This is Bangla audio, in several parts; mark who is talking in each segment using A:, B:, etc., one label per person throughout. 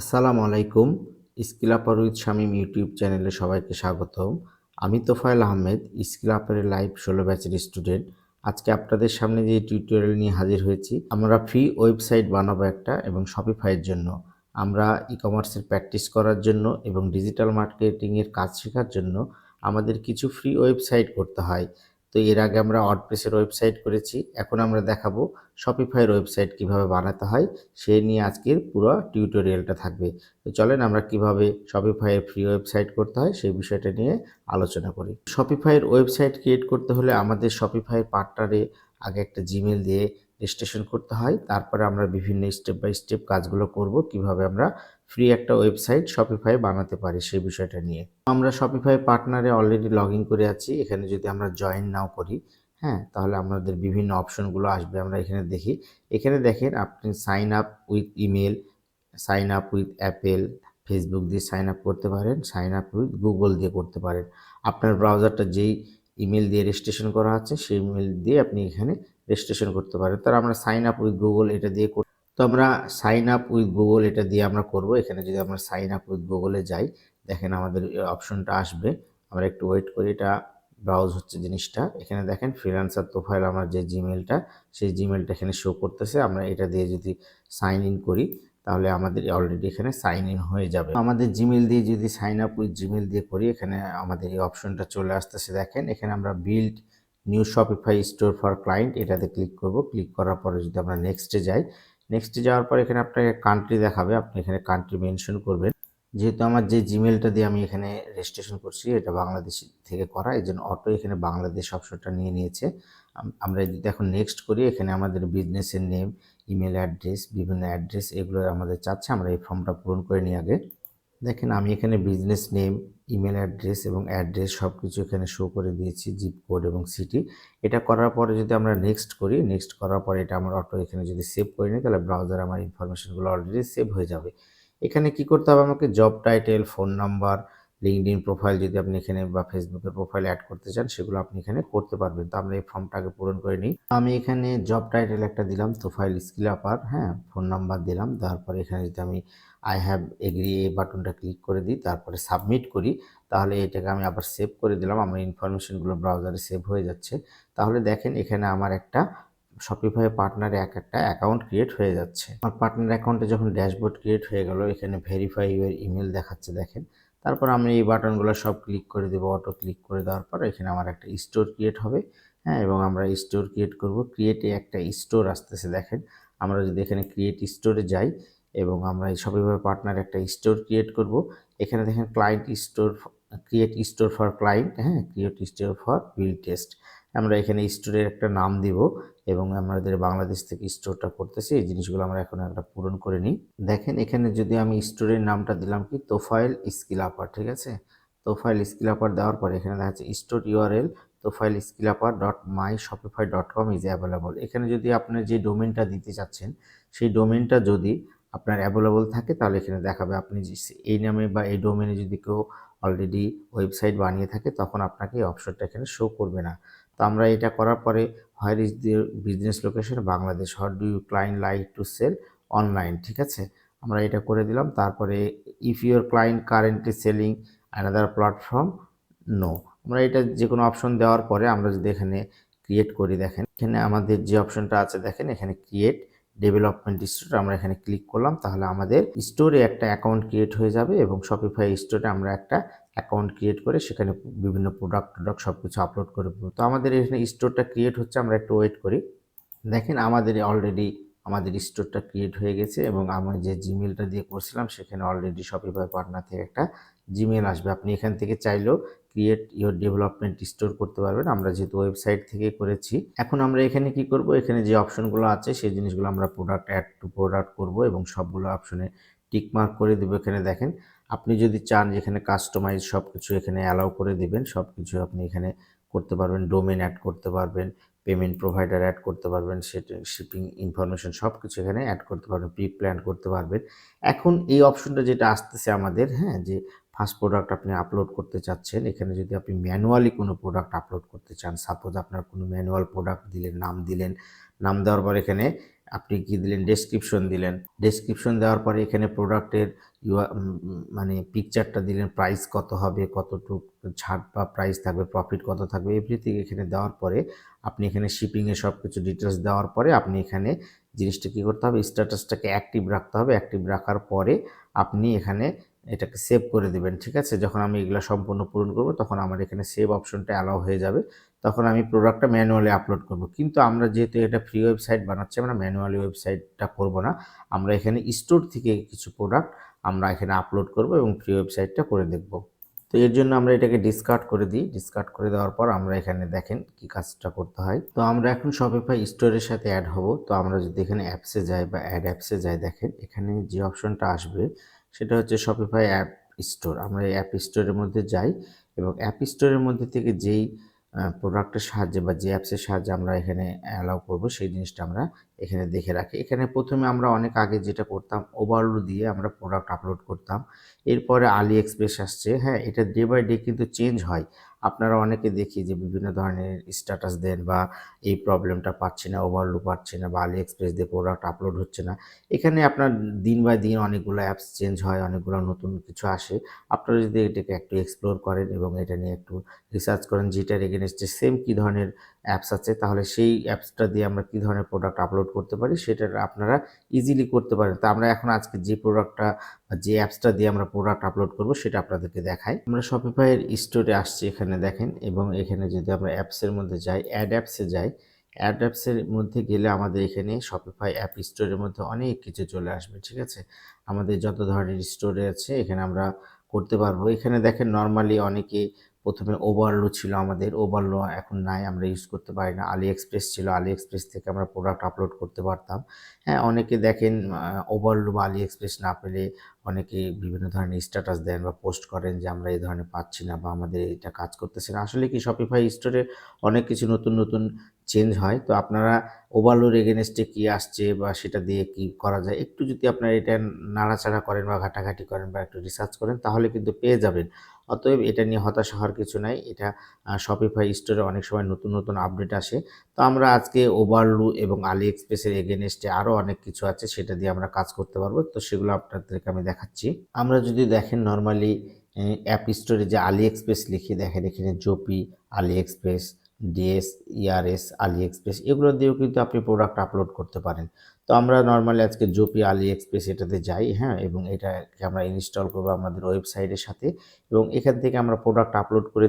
A: আসসালামু আলাইকুম। উইথ শামীম ইউটিউব চ্যানেলে সবাইকে স্বাগতম। আমি তোফায়েল আহমেদ, স্কিল আপারের লাইভ ষোলো ব্যাচের স্টুডেন্ট। আজকে আপনাদের সামনে যে টিউটোরিয়াল নিয়ে হাজির হয়েছি, আমরা ফ্রি ওয়েবসাইট বানাবো একটা এবং শপিফাইয়ের জন্য। আমরা ই কমার্সের প্র্যাকটিস করার জন্য এবং ডিজিটাল মার্কেটিংয়ের কাজ শেখার জন্য আমাদের কিছু ফ্রি ওয়েবসাইট করতে হয়। তো এর আগে আমরা অডপ্রেসের ওয়েবসাইট করেছি, এখন আমরা দেখাবো শপিফাইয়ের ওয়েবসাইট কীভাবে বানাতে হয়, সে নিয়ে আজকের পুরো টিউটোরিয়ালটা থাকবে। তো চলেন আমরা কীভাবে শপিফাইয়ের ফ্রি ওয়েবসাইট করতে হয়, সেই বিষয়টা নিয়ে আলোচনা করি। শপিফাইয়ের ওয়েবসাইট ক্রিয়েট করতে হলে আমাদের শপিফাইয়ের পার্টনারে আগে একটা জিমেল দিয়ে রেজিস্ট্রেশন করতে হয়। তারপরে আমরা বিভিন্ন স্টেপ বাই স্টেপ কাজগুলো করব, কীভাবে আমরা ফ্রি একটা ওয়েবসাইট শপিফাই বানাতে পারি সেই বিষয়টা নিয়ে। আমরা শপিফাই পার্টনারে অলরেডি লগ ইন করে আছি। এখানে যদি আমরা জয়েন নাও করি হ্যাঁ তাহলে আমাদের বিভিন্ন অপশনগুলো আসবে, আমরা এখানে দেখি। এখানে দেখেন, আপনি sign up with email sign up with Apple Facebook দিয়ে সাইন আপ করতে পারেন সাইন আপ উইথ গুগল দিয়ে করতে পারেন। আপনার ব্রাউজারটা যেই ইমেল দিয়ে রেজিস্ট্রেশন করা আছে, সেই ইমেল দিয়ে আপনি এখানে রেজিস্ট্রেশন করতে পারেন তার আমরা সাইন আপ উইথ গুগল এটা দিয়ে কর- তো আমরা সাইন আপ উইথ গুগল এটা দিয়ে আমরা করব। এখানে যদি আমরা সাইন আপ উইথ গুগলে যাই, দেখেন আমাদের অপশনটা আসবে। আমরা একটু ওয়েট করি, এটা ব্রাউজ হচ্ছে জিনিসটা। এখানে দেখেন ফ্রিল্যান্সার প্রোফাইল আমার যে জিমেলটা সেই জিমেলটা এখানে শো করতেছে। আমরা এটা দিয়ে যদি সাইন ইন করি, তাহলে আমাদের অলরেডি এখানে সাইন ইন হয়ে যাবে। আমাদের জিমেল দিয়ে যদি সাইন আপ উইথ জিমেল দিয়ে করি, এখানে আমাদের এই অপশনটা চলে আসতেছে। দেখেন এখানে আমরা build new Shopify store for client এটাতে ক্লিক করব। ক্লিক করার পরে যদি আমরা নেক্সটে যাই নেক্সটে যাওয়ার পর এখানে আপনাকে কান্ট্রি দেখাবে। আপনি এখানে কান্ট্রি মেনশন করবেন। যেহেতু আমার যে জিমেলটা দিয়ে আমি এখানে রেজিস্ট্রেশন করছি, এটা বাংলাদেশ থেকে করা, এই জন্য অটো এখানে বাংলাদেশ অপশনটা নিয়ে নিয়েছে। আমরা যদি এখন নেক্সট করি, এখানে আমাদের বিজনেসের নেম ইমেল অ্যাড্রেস বিভিন্ন অ্যাড্রেস এগুলো আমাদের চাচ্ছে। আমরা এই ফর্মটা পূরণ করে নিই আগে। দেখেন আমি এখানে বিজনেস নেম ইমেল অ্যাড্রেস এবং অ্যাড্রেস সব কিছু এখানে শো করে দিয়েছি জিপ কোড এবং সিটি এটা করার পরে যদি আমরা নেক্সট করি নেক্সট করার পরে এটা আমার অটো এখানে যদি সেভ করে নিই, তাহলে ব্রাউজার আমার ইনফরমেশনগুলো অলরেডি সেভ হয়ে যাবে। এখানে কি করতে হবে আমাকে job title phone number LinkedIn profile যদি আপনি এখানে বা ফেসবুকের প্রোফাইল অ্যাড করতে চান, সেগুলো আপনি এখানে করতে পারবেন। তো আমরা এই ফর্মটাকে পূরণ করে নিই। আমি এখানে জব টাইটেল একটা দিলাম প্রোফাইল স্কিল আপার হ্যাঁ ফোন নাম্বার দিলাম। তারপরে এখানে যদি আমি আই হ্যাভ এগ্রি এই বাটনটা ক্লিক করে দিই, তারপরে সাবমিট করি, তাহলে এটাকে আমি আবার সেভ করে দিলাম। আমার ইনফরমেশনগুলো ব্রাউজারে সেভ হয়ে যাচ্ছে। তাহলে দেখেন এখানে আমার একটা শপিফাই পার্টনারে এক একটা অ্যাকাউন্ট ক্রিয়েট হয়ে যাচ্ছে। আমার পার্টনার অ্যাকাউন্টে যখন ড্যাশবোর্ড ক্রিয়েট হয়ে গেল, এখানে ভেরিফাই ইউর ইমেল দেখাচ্ছে, দেখেন। তারপর আমি এই বাটনগুলো সব ক্লিক করে দেবো অটো ক্লিক করে দেওয়ার পর এখানে আমার একটা স্টোর ক্রিয়েট হবে। হ্যাঁ এবং আমরা স্টোর ক্রিয়েট করব। ক্রিয়েটে একটা স্টোর আসতেছে, দেখেন। আমরা যদি এখানে ক্রিয়েট স্টোরে যাই এবং আমরা এই শপিফাই পার্টনার একটা স্টোর ক্রিয়েট করব, এখানে দেখেন client store create store for client হ্যাঁ create store for bill test আমরা এখানে স্টোরের একটা নাম দিব। এবং আমাদের বাংলাদেশ থেকে স্টোরটা করতেছি, এই জিনিসগুলো আমরা এখন একটা পূরণ করে নিই। দেখেন, এখানে যদি আমি স্টোরের নামটা দিলাম কি তোফাইল স্কিল আপার ঠিক আছে? তোফাইল স্কিল আপার দেওয়ার পরে এখানে দেখা যাচ্ছে store URL Tofail skill upper dot my Shopify dot com is available এখানে যদি আপনার যে ডোমেনটা দিতে চাচ্ছেন, সেই ডোমেনটা যদি আপনার অ্যাভেলেবল থাকে, তাহলে এখানে দেখাবে আপনি এই নামে বা এই ডোমেনে যদি কেউ অলরেডি ওয়েবসাইট বানিয়ে থাকে, তখন আপনাকে এই অপশনটা এখানে শো করবে না। তো আমরা এটা করার পরে where is the business location Bangladesh what do you client like to sell online, ঠিক আছে? আমরা এটা করে দিলাম, তারপরে if your client currently selling another platform, no. আমরা এটা যে কোনো অপশন দেওয়ার পরে আমরা যদি এখানে ক্রিয়েট করি, দেখেন, এখানে আমাদের যে অপশনটা আছে, দেখেন, এখানে ক্রিয়েট ডেভেলপমেন্ট স্টোর আমরা এখানে ক্লিক করলাম, তাহলে আমাদের স্টোরে একটা অ্যাকাউন্ট ক্রিয়েট হয়ে যাবে এবং শপিফাই স্টোরে আমরা একটা অ্যাকাউন্ট ক্রিয়েট করে সেখানে বিভিন্ন প্রোডাক্ট প্রোডাক্ট সব কিছু আপলোড করে তো আমাদের এখানে স্টোরটা ক্রিয়েট হচ্ছে, আমরা একটু ওয়েট করি। দেখেন আমাদের অলরেডি আমাদের স্টোরটা ক্রিয়েট হয়ে গেছে এবং আমি যে জিমেলটা দিয়ে করছিলাম, সেখানে অলরেডি শপিফাই পার্টনার থেকে একটা জিমেল আসবে। আপনি এখান থেকে চাইলেও ক্রিয়েট ইওর ডেভেলপমেন্ট স্টোর করতে পারবেন। আমরা যেহেতু ওয়েবসাইট থেকে করেছি, এখন আমরা এখানে কি করব? এখানে যে অপশনগুলো আছে, সেই জিনিসগুলো আমরা প্রোডাক্ট অ্যাড টু প্রোডাক্ট করব এবং সবগুলো অপশনে টিকমার্ক করে দেবো এখানে দেখেন। আপনি যদি চান যেখানে কাস্টমাইজ সব কিছু এখানে অ্যালাউ করে দিবেন সব কিছু আপনি এখানে করতে পারবেন ডোমেন অ্যাড করতে পারবেন পেমেন্ট প্রোভাইডার অ্যাড করতে পারবেন, সেটা শিপিং ইনফরমেশন সব কিছু এখানে অ্যাড করতে পারবেন প্রি প্ল্যান করতে পারবেন। এখন এই অপশনটা যেটা আসতেছে আমাদের হ্যাঁ যে ফার্স্ট প্রোডাক্ট আপনি আপলোড করতে চাচ্ছেন, এখানে যদি আপনি ম্যানুয়ালি কোনো প্রোডাক্ট আপলোড করতে চান, সাপোজ আপনার কোনো ম্যানুয়াল প্রোডাক্ট দিলেন, নাম দিলেন, নাম দেওয়ার পর এখানে আপনি কি দিলেন? ডেসক্রিপশন দিলেন। ডেসক্রিপশন দেওয়ার পরে এখানে প্রোডাক্টের মানে পিকচারটা দিলেন, প্রাইস কত হবে, কতটুক ছাড় বা প্রাইস থাকবে, প্রফিট কত থাকবে, এভরিথিং এখানে দেওয়ার পরে আপনি এখানে শিপিংয়ে সব কিছু ডিটেলস দেওয়ার পরে আপনি এখানে জিনিসটা কী করতে হবে? স্ট্যাটাসটাকে অ্যাক্টিভ রাখতে হবে। অ্যাক্টিভ রাখার পরে আপনি এখানে এটাকে সেভ করে দিবেন, ঠিক আছে? যখন আমি এগুলো সম্পূর্ণ পূরণ করব, তখন আমার এখানে সেভ অপশনটা অ্যালাউ হয়ে যাবে। তখন আমি প্রোডাক্টটা ম্যানুয়ালি আপলোড করব। কিন্তু আমরা যেহেতু এটা ফ্রি ওয়েবসাইট বানাচ্ছি, আমরা ম্যানুয়ালি ওয়েবসাইটটা করব না। আমরা এখানে স্টোর থেকে কিছু প্রোডাক্ট আমরা এখানে আপলোড করব এবং ফ্রি ওয়েবসাইটটা করে দেখব। তো এর জন্য আমরা এটাকে ডিসকার্ড করে দিই। ডিসকার্ড করে দেওয়ার পর আমরা এখানে দেখেন কি কাজটা করতে হয়। তো আমরা এখন শপিফাই স্টোরের সাথে অ্যাড হব। তো আমরা যদি এখানে অ্যাপসে যাই বা অ্যাড অ্যাপসে যাই, দেখেন এখানে যে অপশনটা আসবে সেটা হচ্ছে শপিফাই অ্যাপ স্টোর আমরা এই অ্যাপ স্টোরের মধ্যে যাই এবং অ্যাপ স্টোরের মধ্যে থেকে যেই প্রোডাক্টের সাহায্যে বা যে অ্যাপসের সাহায্যে আমরা এখানে অ্যালাউ করব, সেই জিনিসটা আমরা এখানে দেখে রাখি। এখানে প্রথমে আমরা অনেক আগে যেটা করতাম ওভারলোড দিয়ে আমরা প্রোডাক্ট আপলোড করতাম। এরপরে আলি এক্সপ্রেস আসছে। হ্যাঁ এটা ডে বাই ডে কিন্তু চেঞ্জ হয়। আপনারা অনেকে দেখি যে বিভিন্ন ধরনের স্ট্যাটাস দেন বা এই প্রবলেমটা পাচ্ছি না ওভারলু পাচ্ছি না বা আলি এক্সপ্রেস দিয়ে প্রোডাক্ট আপলোড হচ্ছে না। এখানে আপনার দিন বাই দিন অনেকগুলো অ্যাপস চেঞ্জ হয়, অনেকগুলো নতুন কিছু আসে। আপনারা যদি এটাকে একটু এক্সপ্লোর করেন এবং এটা নিয়ে একটু রিসার্চ করেন, যেটার এগেনস্টে সেম কী ধরনের অ্যাপস আছে, তাহলে সেই অ্যাপসটা দিয়ে আমরা কী ধরনের প্রোডাক্ট আপলোড করতে পারি, সেটা আপনারা ইজিলি করতে পারেন। তো আমরা এখন আজকে যে প্রোডাক্টটা যে অ্যাপসটা দিয়ে আমরা প্রোডাক্ট আপলোড করব, সেটা আপনাদেরকে দেখাই। আমরা শপিফাইয়ের স্টোরে আসছি এখানে। দেখেন এবং এখানে যদি আমরা অ্যাপসের মধ্যে যাই অ্যাড অ্যাপসে যাই অ্যাড অ্যাপসের মধ্যে গেলে আমাদের এখানে শপিফাই অ্যাপ স্টোরের মধ্যে অনেক কিছু চলে আসবে, ঠিক আছে? আমাদের যত ধরনের স্টোরে আছে, এখানে আমরা করতে পারব। এখানে দেখেন নর্মালি অনেকে প্রথমে ওভারলো ছিল আমাদের। ওভারলো এখন নাই, আমরা ইউজ করতে পারি না। আলি এক্সপ্রেস ছিল আলি এক্সপ্রেস থেকে আমরা প্রোডাক্ট আপলোড করতে পারতাম। হ্যাঁ অনেকে দেখেন ওভারলো বা আলি এক্সপ্রেস না পেলে অনেকে বিভিন্ন ধরনের স্ট্যাটাস দেন বা পোস্ট করেন যে আমরা এই ধরনের পাচ্ছি না বা আমাদের এটা কাজ করতেছে না। আসলে কি শপিফাই স্টোরে অনেক কিছু নতুন নতুন চেঞ্জ হয়। তো আপনারা ওভারলোড এগেনস্টে কী আসছে বা সেটা দিয়ে কি করা যায়? একটু যদি আপনারা এটা নাড়াচাড়া করেন বা ঘাটাঘাটি করেন বা একটু রিসার্চ করেন, তাহলে কিন্তু পেয়ে যাবেন। অতএব এটা নিয়ে হতাশা হওয়ার কিছু নাই। এটা শপিফাই স্টোরে অনেক সময় নতুন নতুন আপডেট আসে। তো আমরা আজকে ওভারলু এবং আলি এক্সপ্রেসের এগেনস্টে আরও অনেক কিছু আছে, সেটা দিয়ে আমরা কাজ করতে পারব। তো সেগুলো আপনাদেরকে আমি দেখাচ্ছি। আমরা যদি দেখেন নর্মালি অ্যাপ স্টোরে যে আলি এক্সপ্রেস লিখে, দেখেন এখানে Zopi AliExpress DSers AliExpress এগুলো দিয়েও কিন্তু আপনি প্রোডাক্ট আপলোড করতে পারেন। তো আমরা নর্মালি আজকে জোপি আলি এক্সপ্রেস এটাতে যাই হ্যাঁ এবং এটাকে আমরা ইনস্টল করব আমাদের ওয়েবসাইটের সাথে এবং এখান থেকে আমরা প্রোডাক্ট আপলোড করে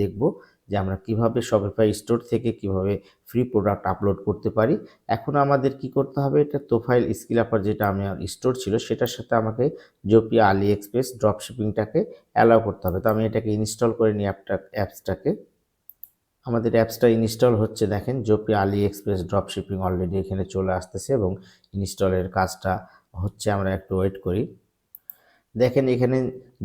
A: দেখব যে আমরা কীভাবে শপিফাই স্টোর থেকে কীভাবে ফ্রি প্রোডাক্ট আপলোড করতে পারি। এখন আমাদের কি করতে হবে, এটা তোফাইল স্কিল আপার যেটা আমার স্টোর ছিল, সেটার সাথে আমাকে জোপি আলি এক্সপ্রেস ড্রপশিপিংটাকে অ্যালাউ করতে হবে। তো আমি এটাকে ইনস্টল করে নিই অ্যাপটা অ্যাপসটাকে আমাদের অ্যাপসটা ইনস্টল হচ্ছে, দেখেন Zopi AliExpress drop shipping already এখানে চলে আসতেছে এবং ইনস্টলের কাজটা হচ্ছে আমরা একটু ওয়েট করি। দেখেন, এখানে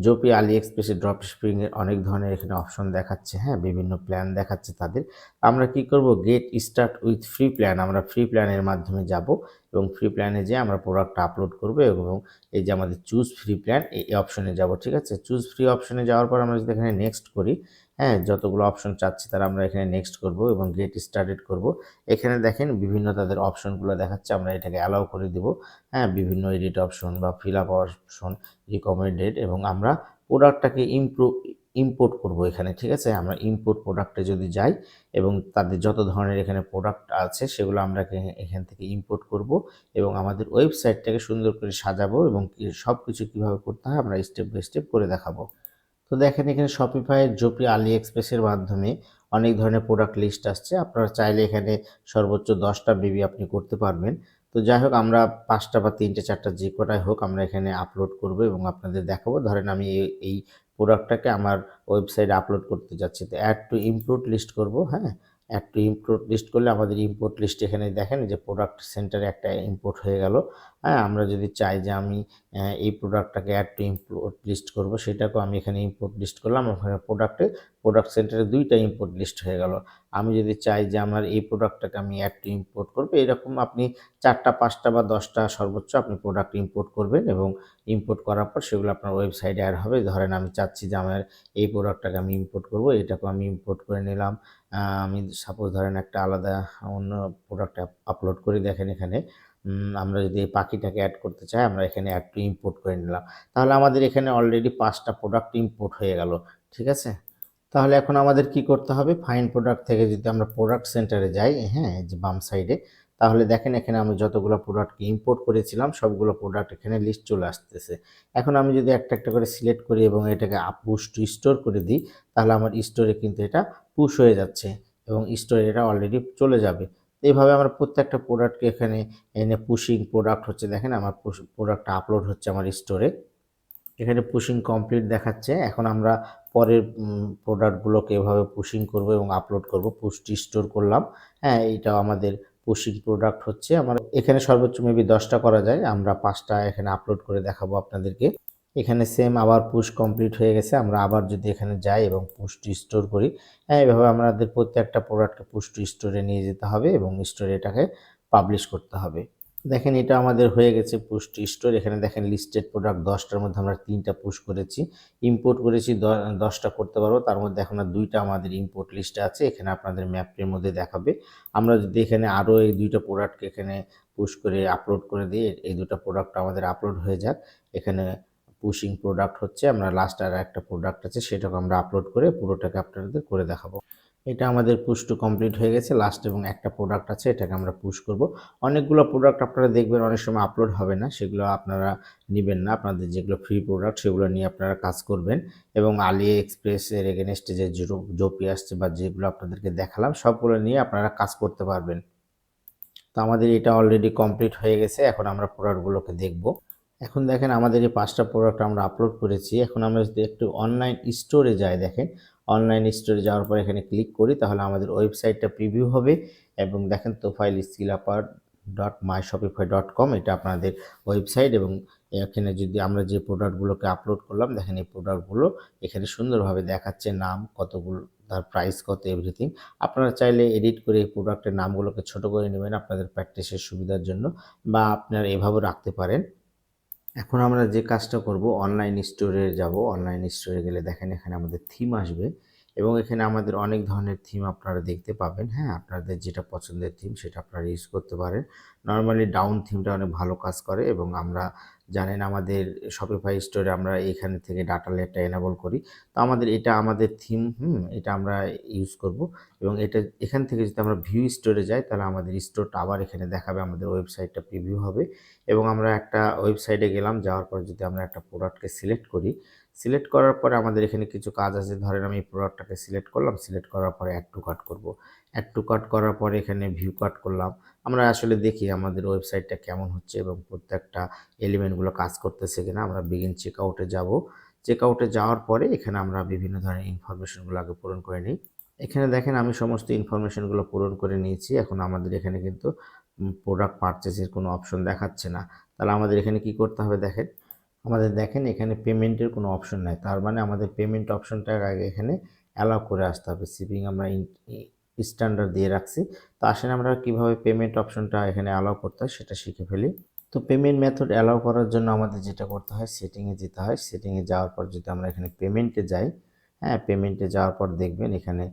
A: জোপি আলি এক্সপ্রেসে ড্রপ শিপিংয়ের অনেক ধরনের এখানে অপশন দেখাচ্ছে হ্যাঁ বিভিন্ন প্ল্যান দেখাচ্ছে তাদের। আমরা কি করব? Get start with free plan আমরা ফ্রি প্ল্যানের মাধ্যমে যাব এবং ফ্রি প্ল্যানে যেয়ে আমরা প্রোডাক্টটা আপলোড করব এবং এই যে আমাদের চুজ ফ্রি প্ল্যান এই অপশনে যাব, ঠিক আছে? চুজ ফ্রি অপশনে যাওয়ার পর আমরা যদি এখানে নেক্সট করি হ্যাঁ যতগুলো অপশন চাচ্ছি তারা আমরা এখানে নেক্সট করব এবং গেট স্টার্টেড করব। এখানে দেখেন বিভিন্ন তাদের অপশনগুলো দেখাচ্ছে, আমরা এটাকে অ্যালাউ করে দিব। হ্যাঁ বিভিন্ন এডিট অপশন বা ফিল আপ অপশন রিকমেন্ডেড এবং আমরা প্রোডাক্টটাকে ইমপ্রুভ ইম্পোর্ট করব এখানে, ঠিক আছে? আমরা ইম্পোর্ট প্রোডাক্টে যদি যাই এবং তাদের যত ধরনের এখানে প্রোডাক্ট আছে সেগুলো আমরা এখান থেকে ইম্পোর্ট করব এবং আমাদের ওয়েবসাইটটাকে সুন্দর করে সাজাবো এবং সব কিছু কীভাবে করতে হয় আমরা স্টেপ বাই স্টেপ করে দেখাবো। তো দেখেন এখানে শপিফাইয়ের জোপি আলি এক্সপ্রেসের মাধ্যমে অনেক ধরনের প্রোডাক্ট লিস্ট আসছে। আপনারা চাইলে এখানে সর্বোচ্চ দশটা বিবি আপনি করতে পারবেন। তো যাই হোক, আমরা পাঁচটা বা তিনটে, চারটা যে কটাই হোক আমরা এখানে আপলোড করব এবং আপনাদের দেখাবো। ধরেন আমি এই প্রোডাক্টটাকে আমার ওয়েবসাইটে আপলোড করতে যাচ্ছি। তো অ্যাড টু ইমপ্রুভ লিস্ট করব হ্যাঁ? অ্যাড টু ইম্পোর্ট লিস্ট করলে আমাদের ইম্পোর্ট লিস্ট এখানে দেখেন যে প্রোডাক্ট সেন্টারে একটা ইম্পোর্ট হয়ে গেল। হ্যাঁ আমরা যদি চাই যে আমি এই প্রোডাক্টটাকে অ্যাড টু ইম্পোর্ট লিস্ট করব, সেটাকেও আমি এখানে ইম্পোর্ট লিস্ট করলাম, ওখানে প্রোডাক্টে প্রোডাক্ট সেন্টারে দুইটা ইম্পোর্ট লিস্ট হয়ে গেল। আমি যদি চাই যে আমার এই প্রোডাক্টটাকে আমি অ্যাড টু ইম্পোর্ট করব, এরকম আপনি চারটা, পাঁচটা বা দশটা সর্বোচ্চ আপনি প্রোডাক্ট ইম্পোর্ট করবেন এবং ইম্পোর্ট করার পর সেগুলো আপনার ওয়েবসাইটে অ্যাড হবে। ধরেন আমি চাচ্ছি যে আমার এই প্রোডাক্টটাকে আমি ইম্পোর্ট করব, এটাকেও আমি ইম্পোর্ট করে নিলাম। আমি সাপোজ ধরেন একটা আলাদা অন্য প্রোডাক্ট আপলোড করি, দেখেন এখানে আমরা যদি এই পাখিটাকে অ্যাড করতে চাই, আমরা এখানে অ্যাড টু ইম্পোর্ট করে নিলাম। তাহলে আমাদের এখানে অলরেডি পাঁচটা প্রোডাক্ট ইম্পোর্ট হয়ে গেল, ঠিক আছে? তাহলে এখন আমাদের কি করতে হবে? ফাইন প্রোডাক্ট থেকে যদি আমরা প্রোডাক্ট সেন্টারে যাই হ্যাঁ যে বাম সাইডে তাহলে দেখেন এখানে আমি যতগুলো প্রোডাক্টকে ইম্পোর্ট করেছিলাম, সবগুলো প্রোডাক্ট এখানে লিস্ট চলে আসতেছে। এখন আমি যদি একটা একটা করে সিলেক্ট করি এবং এটাকে পুশ টু স্টোর করে দিই, তাহলে আমার স্টোরে কিন্তু এটা পুশ হয়ে যাচ্ছে এবং স্টোরে এটা অলরেডি চলে যাবে। এইভাবে আমরা প্রত্যেকটা প্রোডাক্টকে এখানে এনে পুশিং প্রোডাক্ট হচ্ছে, দেখেন আমার প্রোডাক্টটা আপলোড হচ্ছে আমার স্টোরে এখানে পুশিং কমপ্লিট দেখাচ্ছে, এখন আমরা পরের প্রোডাক্টগুলোকে এভাবে পুশিং করব এবং আপলোড করব। পুশটি স্টোর করলাম হ্যাঁ এইটা আমাদের পুশিং প্রোডাক্ট হচ্ছে। আমার এখানে সর্বোচ্চ মেবি দশটা করা যায়, আমরা পাঁচটা এখানে আপলোড করে দেখাবো আপনাদেরকে। এখানে সেম আবার পুশ কমপ্লিট হয়ে গেছে। আমরা আবার যদি এখানে যাই এবং পুশটি স্টোর করি হ্যাঁ এইভাবে আমাদের প্রত্যেকটা প্রোডাক্টকে পুশটি স্টোরে নিয়ে যেতে হবে এবং স্টোরে এটাকে পাবলিশ করতে হবে। দেখেন এটা আমাদের হয়ে গেছে পুস্ট স্টোর এখানে দেখেন লিস্টেড প্রোডাক্ট দশটার মধ্যে আমরা তিনটা পুশ করেছি। ইম্পোর্ট করেছি দশটা করতে পারব। তার মধ্যে এখন আর দুইটা আমাদের ইম্পোর্ট লিস্টে আছে। এখানে আপনাদের ম্যাপের মধ্যে দেখাবে। আমরা যদি এখানে আরও এই দুইটা প্রোডাক্টকে এখানে পুশ করে আপলোড করে দিই, এই দুটো প্রোডাক্ট আমাদের আপলোড হয়ে যাক। এখানে পুশিং প্রোডাক্ট হচ্ছে, আমরা লাস্ট আর একটা প্রোডাক্ট আছে, সেটাকে আমরা আপলোড করে পুরোটাকে আপনাদের করে দেখাবো। এটা আমাদের পুশ টু কমপ্লিট হয়ে গেছে লাস্ট এবং একটা প্রোডাক্ট আছে, এটাকে আমরা পুশ করব। অনেকগুলো প্রোডাক্ট আপনারা দেখবেন, অনেক সময় আপলোড হবে না, সেগুলো আপনারা নেবেন না, আপনাদের যেগুলো ফ্রি প্রোডাক্ট সেগুলো নিয়ে আপনারা কাজ করবেন। এবং আলি এক্সপ্রেসের এগেনস্টে যে জপি আসছে বা যেগুলো আপনাদেরকে দেখালাম, সবগুলো নিয়ে আপনারা কাজ করতে পারবেন। তো আমাদের এটা অলরেডি কমপ্লিট হয়ে গেছে, এখন আমরা প্রোডাক্টগুলোকে দেখব। এখন দেখেন আমাদের এই পাঁচটা প্রোডাক্ট আমরা আপলোড করেছি। এখন আমরা যদি একটু অনলাইন স্টোরে যাই দেখেন অনলাইন স্টোরে যাওয়ার পর এখানে ক্লিক করি, তাহলে আমাদের ওয়েবসাইটটা প্রিভিউ হবে এবং দেখেন Tofail skill upper dot my Shopify dot com এটা আপনাদের ওয়েবসাইট এবং এখানে যদি আমরা যে প্রোডাক্টগুলোকে আপলোড করলাম, দেখেন এই প্রোডাক্টগুলো এখানে সুন্দরভাবে দেখাচ্ছে নাম, কতগুলো, তার প্রাইস কত এভরিথিং আপনারা চাইলে এডিট করে এই প্রোডাক্টের নামগুলোকে ছোট করে নেবেন আপনাদের প্র্যাকটিসের সুবিধার জন্য বা আপনারা এভাবে রাখতে পারেন। এখন আমরা যে কাজটা করব অনলাইন স্টোরে যাব। অনলাইন স্টোরে গেলে দেখেন এখানে আমাদের থিম আসবে এবং এখানে আমাদের অনেক ধরনের থিম আপনারা দেখতে পাবেন। হ্যাঁ আপনাদের যেটা পছন্দের থিম সেটা আপনারা ইউজ করতে পারেন। নর্মালি ডাউন থিমটা অনেক ভালো কাজ করে এবং আমরা জানেন আমাদের শপিফাই স্টোরে আমরা এখান থেকে ডাটা লেটটা এনাবল করি। তো আমাদের এটা আমাদের থিম হুম, এটা আমরা ইউজ করব এবং এটা এখান থেকে যদি আমরা ভিউ স্টোরে যাই, তাহলে আমাদের স্টোরটা আবার এখানে দেখাবে, আমাদের ওয়েবসাইটটা প্রিভিউ হবে এবং আমরা একটা ওয়েবসাইটে গেলাম, যাওয়ার পর যদি আমরা একটা প্রোডাক্টকে সিলেক্ট করি সিলেক্ট করার পরে আমাদের এখানে কিছু কাজ আছে, ধরেন আমি প্রোডাক্টটাকে সিলেক্ট করলাম সিলেক্ট করার পরে অ্যাড টু কাট করব। অ্যাড টু কাট করার পরে এখানে ভিউ কাট করলাম আমরা আসলে দেখি আমাদের ওয়েবসাইটটা কেমন হচ্ছে এবং প্রত্যেকটা এলিমেন্টগুলো কাজ করতেছে কিনা। আমরা বিগিন চেক আউটে যাব। চেক আউটে যাওয়ার পরে এখানে আমরা বিভিন্ন ধরনের ইনফরমেশনগুলো আগে পূরণ করে নিই। এখানে দেখেন আমি সমস্ত ইনফরমেশনগুলো পূরণ করে নিয়েছি। এখন আমাদের এখানে কিন্তু প্রোডাক্ট পারচেসের কোনো অপশন দেখাচ্ছে না। তাহলে আমাদের এখানে কি করতে হবে দেখেন? আমাদের দেখেন এখানে পেমেন্টের কোনো অপশন নাই। তার মানে আমাদের পেমেন্ট অপশনটা আগে এখানে অ্যালাউ করে আসতে হবে। শিপিং আমরা স্ট্যান্ডার্ড দিয়ে রাখছি। তো আসেন আমরা কীভাবে পেমেন্ট অপশনটা এখানে অ্যালাউ করতে হয় সেটা শিখে ফেলি। তো পেমেন্ট মেথড অ্যালাউ করার জন্য আমাদের যেটা করতে হয় সেটিংয়ে যেতে হয়। সেটিংয়ে যাওয়ার পর যদি আমরা এখানে পেমেন্টে যাই হ্যাঁ পেমেন্টে যাওয়ার পর দেখবেন এখানে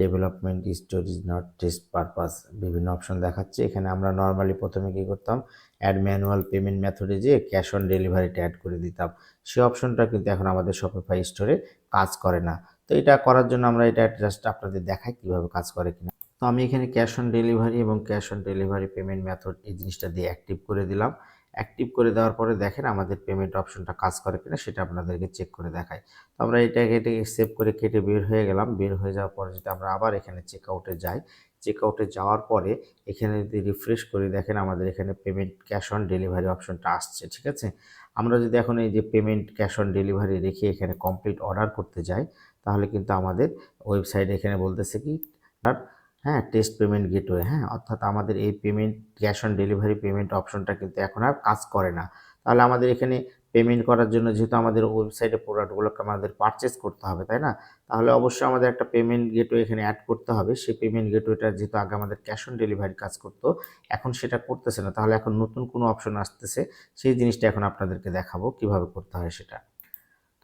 A: development storage not test purpose বিভিন্ন অপশন দেখাচ্ছে। এখানে আমরা নর্মালি প্রথমে কী করতাম অ্যাড ম্যানুয়াল পেমেন্ট মেথডে যেয়ে ক্যাশ অন ডেলিভারিটা অ্যাড করে দিতাম। সেই অপশনটা কিন্তু এখন আমাদের শপিফাই স্টোরে কাজ করে না। তো এটা করার জন্য আমরা এটা জাস্ট আপনাদের দেখাই কীভাবে কাজ করে কিনা। তো আমি এখানে ক্যাশ অন ডেলিভারি এবং cash on delivery payment method এই জিনিসটা দিয়ে অ্যাক্টিভ করে দিলাম। অ্যাক্টিভ করে দেওয়ার পরে দেখেন আমাদের পেমেন্ট অপশনটা কাজ করে কিনা সেটা আপনাদেরকে চেক করে দেখাই। তো আমরা এটা কেটে সেভ করে কেটে বের হয়ে গেলাম। বের হয়ে যাওয়ার পরে যদি আমরা আবার এখানে চেক আউটে যাই চেক আউটে যাওয়ার পরে এখানে যদি রিফ্রেশ করি দেখেন আমাদের এখানে পেমেন্ট ক্যাশ অন ডেলিভারি অপশনটা আসছে, ঠিক আছে? আমরা যদি এখন এই যে পেমেন্ট ক্যাশ অন ডেলিভারি রেখে এখানে কমপ্লিট অর্ডার করতে যাই তাহলে কিন্তু আমাদের ওয়েবসাইট এখানে বলতেছে কি হ্যাঁ টেস্ট পেমেন্ট গেটওয়ে হ্যাঁ অর্থাৎ আমাদের এই payment cash on delivery payment অপশনটা কিন্তু এখন আর কাজ করে না। তাহলে আমাদের এখানে পেমেন্ট করার জন্য যেহেতু আমাদের ওয়েবসাইটে প্রোডাক্টগুলোকে আমাদের পারচেস করতে হবে, তাই না? তাহলে অবশ্যই আমাদের একটা পেমেন্ট গেটওয়ে এখানে অ্যাড করতে হবে। সেই পেমেন্ট গেটওয়েটা যেহেতু আগে আমাদের ক্যাশ অন ডেলিভারি কাজ করতো, এখন সেটা করতেছে না। তাহলে এখন নতুন কোনো অপশন আসতেছে, সেই জিনিসটা এখন আপনাদেরকে দেখাবো কীভাবে করতে হয় সেটা।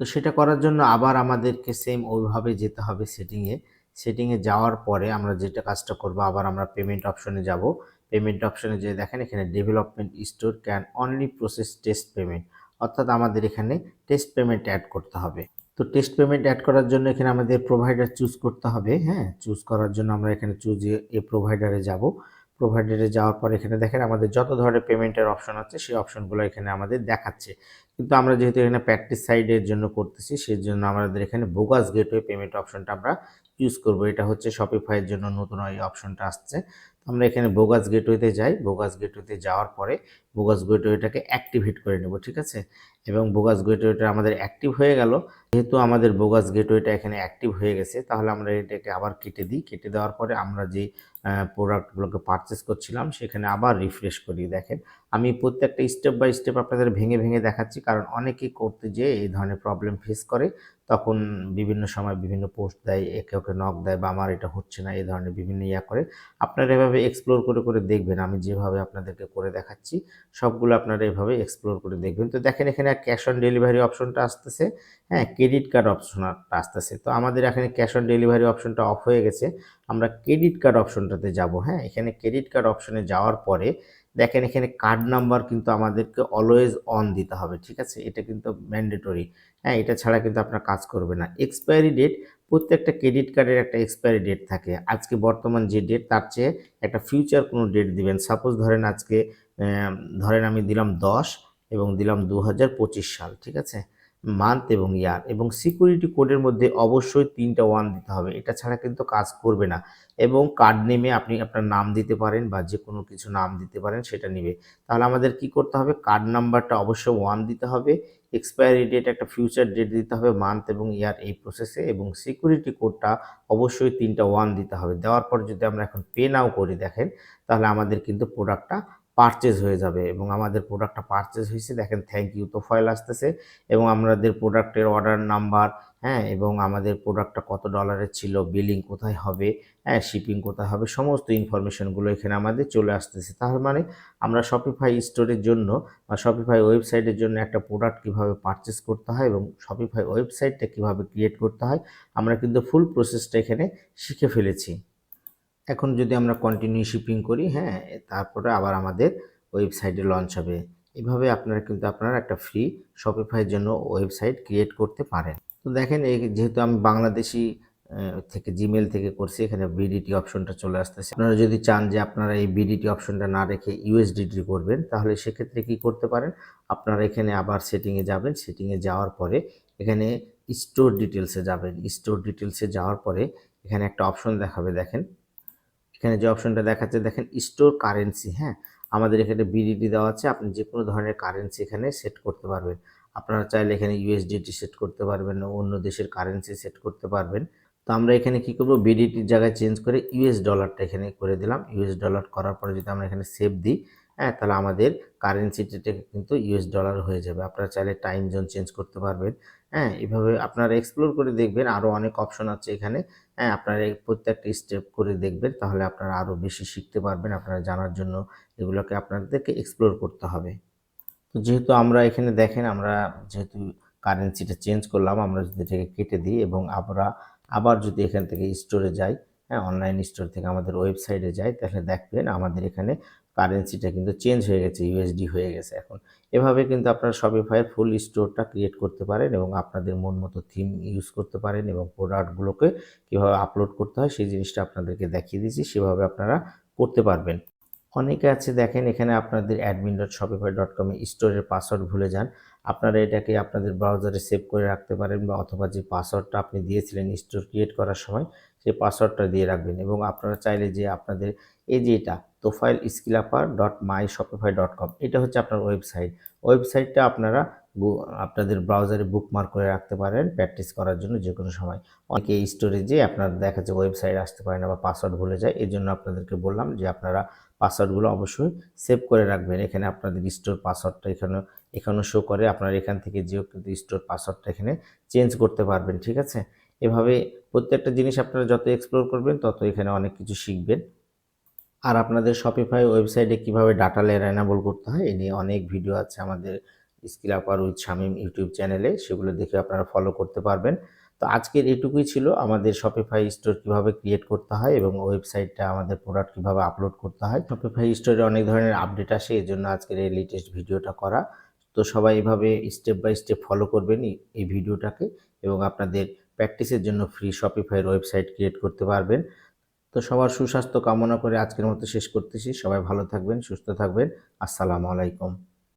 A: তো সেটা করার জন্য আবার আমাদেরকে সেম ওইভাবে যেতে হবে সেটিংয়ে সেটিংয়ে যাওয়ার পরে আমরা যেটা কাজটা করব, আবার আমরা পেমেন্ট অপশনে যাব। পেমেন্ট অপশনে যে দেখেন এখানে development store can only process test payment অর্থাৎ আমাদের এখানে টেস্ট পেমেন্ট অ্যাড করতে হবে। তো টেস্ট পেমেন্ট অ্যাড করার জন্য এখানে আমাদের প্রোভাইডার চুজ করতে হবে হ্যাঁ? চুজ করার জন্য আমরা এখানে চুজ এ প্রোভাইডারে যাব। প্রোভাইডারে যাওয়ার পর এখানে দেখেন আমাদের যত ধরনের পেমেন্টের অপশন আছে, সেই অপশনগুলো এখানে আমাদের দেখাচ্ছে। কিন্তু আমরা যেহেতু এখানে প্র্যাকটিস সাইডের জন্য করতেছি সেই জন্য আমাদের এখানে বোগাস গেটওয়ে পেমেন্ট অপশনটা আমরা ইউজ করব। এটা হচ্ছে শপিফাইয়ের জন্য নতুন এই অপশনটা আসছে। আমরা এখানে বোগাস গেটওয়েতে যাই। বোগাস গেটওয়েতে যাওয়ার পরে বোগাস গেটওয়েটাকে অ্যাক্টিভেট করে নেব, ঠিক আছে? এবং বোগাস গেটওয়েটা আমাদের অ্যাক্টিভ হয়ে গেল। যেহেতু আমাদের বোগাস গেটওয়েটা এখানে অ্যাক্টিভ হয়ে গেছে, তাহলে আমরা এটাকে আবার কেটে দিই। কেটে দেওয়ার পরে আমরা যে প্রোডাক্টগুলোকে পারচেস করছিলাম, সেখানে আবার রিফ্রেশ করি। দেখেন, আমি প্রত্যেকটা স্টেপ বাই স্টেপ আপনাদের ভেঙে ভেঙে দেখাচ্ছি, কারণ অনেকেই করতে যেয়ে এই ধরনের প্রবলেম ফেস করে। তখন বিভিন্ন সময় বিভিন্ন পোস্ট দেয়, একে ওকে নক দেয় বা আমার এটা হচ্ছে না, এই ধরনের বিভিন্ন ইয়া করে। আপনারা এভাবে এক্সপ্লোর করে করে দেখবেন। আমি যেভাবে আপনাদেরকে করে দেখাচ্ছি সবগুলো আপনারা এভাবে এক্সপ্লোর করে দেখবেন। তো দেখেন এখানে ক্যাশ অন ডেলিভারি অপশনটা আসতেছে। হ্যাঁ ক্রেডিট কার্ড অপশনটা আসতেছে। তো আমাদের এখানে ক্যাশ অন ডেলিভারি অপশনটা অফ হয়ে গেছে। আমরা ক্রেডিট কার্ড অপশনটাতে যাব। হ্যাঁ এখানে ক্রেডিট কার্ড অপশনে যাওয়ার পরে দেখেন এখানে কার্ড নাম্বার কিন্তু আমাদেরকে অলওয়েজ অন দিতে হবে, ঠিক আছে? এটা কিন্তু ম্যান্ডেটরি হ্যাঁ এটা ছাড়া কিন্তু আপনার কাজ করবে না। এক্সপায়ারি ডেট প্রত্যেকটা ক্রেডিট কার্ডের একটা এক্সপায়ারি ডেট থাকে। আজকে বর্তমান যে ডেট তার চেয়ে একটা ফিউচার কোনো ডেট দিবেন। সাপোজ ধরেন আজকে ধরেন আমি দিলাম দশ এবং দিলাম দু হাজার পঁচিশ সাল, ঠিক আছে? মান্থ এবং ইয়ার এবং সিকিউরিটি কোডের মধ্যে অবশ্যই তিনটা ওয়ান দিতে হবে। এটা ছাড়া কিন্তু কাজ করবে না এবং কার্ড নেমে আপনি আপনার নাম দিতে পারেন বা যে কোনো কিছু নাম দিতে পারেন সেটা নেবে। তাহলে আমাদের কি করতে হবে? কার্ড নাম্বারটা অবশ্যই ওয়ান দিতে হবে। এক্সপায়ারি ডেট একটা ফিউচার ডেট দিতে হবে মান্থ এবং ইয়ার এই প্রসেসে এবং সিকিউরিটি কোডটা অবশ্যই তিনটা ওয়ান দিতে হবে। দেওয়ার পর যদি আমরা এখন পে নাও করি দেখেন, তাহলে আমাদের কিন্তু প্রোডাক্টটা পারচেজ হয়ে যাবে এবং আমাদের প্রোডাক্টটা পারচেজ হয়েছে, দেখেন থ্যাংক ইউ তো ফয়েল আসতেছে এবং আমাদের প্রোডাক্টের অর্ডার নাম্বার হ্যাঁ এবং আমাদের প্রোডাক্টটা কত ডলারের ছিল বিলিং কোথায় হবে হ্যাঁ শিপিং কোথায় হবে, সমস্ত ইনফরমেশনগুলো এখানে আমাদের চলে আসতেছে। তার মানে আমরা শপিফাই স্টোরের জন্য বা শপিফাই ওয়েবসাইটের জন্য একটা প্রোডাক্ট কীভাবে পারচেস করতে হয় এবং শপিফাই ওয়েবসাইটটা কীভাবে ক্রিয়েট করতে হয়, আমরা কিন্তু ফুল প্রসেসটা এখানে শিখে ফেলেছি। এখন যদি আমরা কন্টিনিউ শিপিং করি হ্যাঁ তারপরে আবার আমাদের ওয়েবসাইটে লঞ্চ হবে। এভাবে আপনারা কিন্তু আপনারা একটা ফ্রি শপিফাইয়ের জন্য ওয়েবসাইট ক্রিয়েট করতে পারেন। তো দেখেন, এই যেহেতু আমি বাংলাদেশি থেকে জিমেল থেকে করছি, এখানে বিডিটি অপশনটা চলে আসতেছে। আপনারা যদি চান যে আপনারা এই বিডিটি অপশনটা না রেখে ইউএসডিটি করবেন, তাহলে সেক্ষেত্রে কি করতে পারেন? আপনারা এখানে আবার সেটিংয়ে যাবেন। সেটিংয়ে যাওয়ার পরে এখানে স্টোর ডিটেলসে যাবেন। স্টোর ডিটেলসে যাওয়ার পরে এখানে একটা অপশন দেখাবে, দেখেন। এখানে যে অপশনটা দেখাচ্ছে, দেখেন স্টোর কারেন্সি হ্যাঁ? আমাদের এখানে বিডিটি দেওয়া আছে, আপনি যে কোনো ধরনের কারেন্সি এখানে সেট করতে পারবেন। আপনারা চাইলে এখানে ইউএসডিটি সেট করতে পারবেন, অন্য দেশের কারেন্সি সেট করতে পারবেন। তো আমরা এখানে কী করব? বিডিটির জায়গায় চেঞ্জ করে ইউএস ডলারটা এখানে করে দিলাম। ইউএস ডলার করার পরে যদি আমরা এখানে সেভ দিই হ্যাঁ তাহলে আমাদের কারেন্সিটা কিন্তু ইউএস ডলার হয়ে যাবে। আপনারা চাইলে টাইম জোন চেঞ্জ করতে পারবেন। হ্যাঁ এভাবে আপনারা এক্সপ্লোর করে দেখবেন। আরও অনেক অপশন আছে এখানে। হ্যাঁ আপনারা প্রত্যেকটা স্টেপ করে দেখবেন। তাহলে আপনারা আরও বেশি শিখতে পারবেন। আপনারা জানার জন্য এগুলোকে আপনাদেরকে এক্সপ্লোর করতে হবে। তো যেহেতু আমরা এখানে দেখেন, আমরা যেহেতু কারেন্সিটা চেঞ্জ করলাম, আমরা যদি এটাকে কেটে দিই এবং আমরা আবার যদি এখান থেকে স্টোরে যাই হ্যাঁ অনলাইন স্টোর থেকে আমাদের ওয়েবসাইটে যাই, তাহলে দেখবেন আমাদের এখানে কারেন্সিটা কিন্তু চেঞ্জ হয়ে গেছে ইউএসডি হয়ে গেছে এখন। এভাবে কিন্তু আপনারা শপিফাইয়ের ফুল স্টোরটা ক্রিয়েট করতে পারেন এবং আপনাদের মন মতো থিম ইউজ করতে পারেন এবং প্রোডাক্টগুলোকে কীভাবে আপলোড করতে হয় সেই জিনিসটা আপনাদেরকে দেখিয়ে দিয়েছি, সেভাবে আপনারা করতে পারবেন। অনেকে আছে দেখেন, এখানে আপনাদের অ্যাডমিন ডট শপিফাই ডট কমে স্টোরের পাসওয়ার্ড ভুলে যান। আপনারা এটাকে আপনাদের ব্রাউজারে সেভ করে রাখতে পারেন বা অথবা যে পাসওয়ার্ডটা আপনি দিয়েছিলেন স্টোর ক্রিয়েট করার সময়, সেই পাসওয়ার্ডটা দিয়ে রাখবেন এবং আপনারা চাইলে যে আপনাদের এই যে এটা Tofail skillupper dot my Shopify dot com. এটা হচ্ছে আপনার ওয়েবসাইট। ওয়েবসাইটটা আপনারা আপনাদের ব্রাউজারে বুকমার্ক করে রাখতে পারেন, প্র্যাকটিস করার জন্য যে কোনো সময়। অনেকে স্টোরেজে আপনার দেখা যাচ্ছে ওয়েবসাইট আসতে পারে না বা পাসওয়ার্ড ভুলে যায় এই জন্য আপনাদেরকে বললাম যে আপনারা পাসওয়ার্ডগুলো অবশ্যই সেভ করে রাখবেন। এখানে আপনাদের স্টোর পাসওয়ার্ডটা এখানে, এখানেও শো করে আপনারা এখান থেকে যেও কিন্তু স্টোর পাসওয়ার্ডটা এখানে চেঞ্জ করতে পারবেন, ঠিক আছে? এভাবে প্রত্যেকটা জিনিস আপনারা যত এক্সপ্লোর করবেন, তত এখানে অনেক কিছু শিখবেন। আর আপনাদের শপিফাই ওয়েবসাইটে কীভাবে ডাটা লেয়ার এনাবল করতে হয়, এ নিয়ে অনেক ভিডিও আছে আমাদের skill upper with Shamim YouTube চ্যানেলে সেগুলো দেখে আপনারা ফলো করতে পারবেন। তো আজকের এটুকুই ছিল আমাদের শপিফাই স্টোর কীভাবে ক্রিয়েট করতে হয় এবং ওয়েবসাইটটা আমাদের প্রোডাক্ট কীভাবে আপলোড করতে হয়। শপিফাই স্টোরে অনেক ধরনের আপডেট আসে এই জন্য আজকের এই লেটেস্ট ভিডিওটা করা। তো সবাই এভাবে স্টেপ বাই স্টেপ ফলো করবেন এই- ভিডিওটাকে এবং আপনাদের প্র্যাকটিসের জন্য ফ্রি শপিফাইয়ের ওয়েবসাইট ক্রিয়েট করতে পারবেন। তো সবার সুস্বাস্থ্য কামনা করে আজকের মতো শেষ করতেছি। সবাই ভালো থাকবেন, সুস্থ থাকবেন। আসসালামু আলাইকুম।